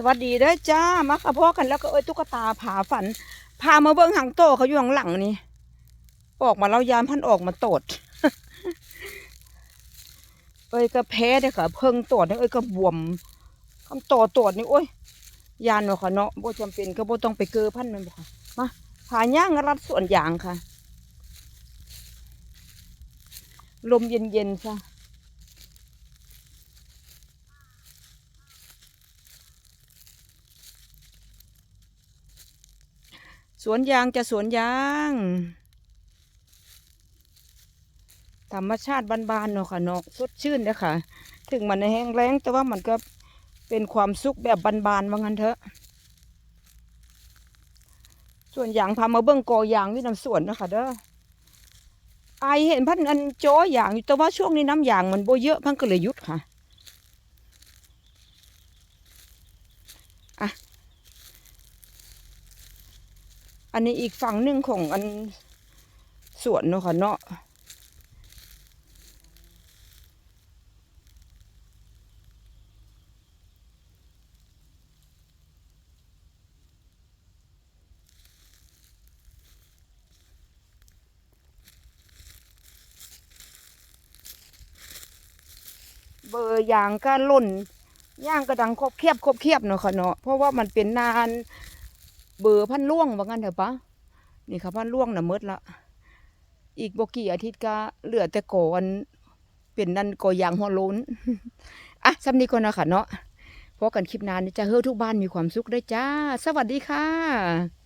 สวัสดีเด้จ้ามากับพ่อกันแล้วก็เอ้ยตุ๊กตาผาฝัน พามาเบิ้งหางโตเขาอยู่ข้างหลังนี่ ออกมาแล้วยามพันออกมาโตด เอ้ยก็แพ้เด้ค่ะ เพิ่งโตดเนี่ยเอ้ยก็บวมคำโตโตดนี่โอ้ยยานเนาะค่ะเนาะโบ่จำเป็นก็บ่ต้องไปเกอพันมันบ่ค่ะมาผาย่างรัดส่วนยางค่ะ ลมเย็นๆค่ะ สวนยางจะสวนยาง ธรรมชาติบานๆเนาะค่ะเนาะสดชื่นเด้อค่ะ ถึงมันแห้งแล้งแต่ว่ามันก็เป็นความสุขแบบบานๆว่างั้นเถอะ ส่วนยางพามาเบิ่งกอยางที่น้ำสวนเนาะคะเด้อไอเห็นพันอันโจอยางอยู่แต่ว่าช่วงนี้น้ำยางมันโบเยอะพันก็เลยหยุดค่ะ อันนี้อีกฝั่งหนึ่งของอันสวนเนาะค่ะเนาะเบอร์ยางก็ล่นย่างกระดังครบเคียบครบเคียบเนาะค่ะเนาะเพราะว่ามันเป็นนาน เบอร์พันล่วงว่างั้นเถอะปะนี่ค่ะพันล่วงน่ะหมดละอีกบกี่อาทิตย์ก็เหลือแต่โกออันเป็นนั่นโกอยางหัวล้นอะสำนีก่อนนะค่ะเนาะพอกันคลิปนานจะเฮ้อทุกบ้านมีความสุขได้จ้า สวัสดีค่ะ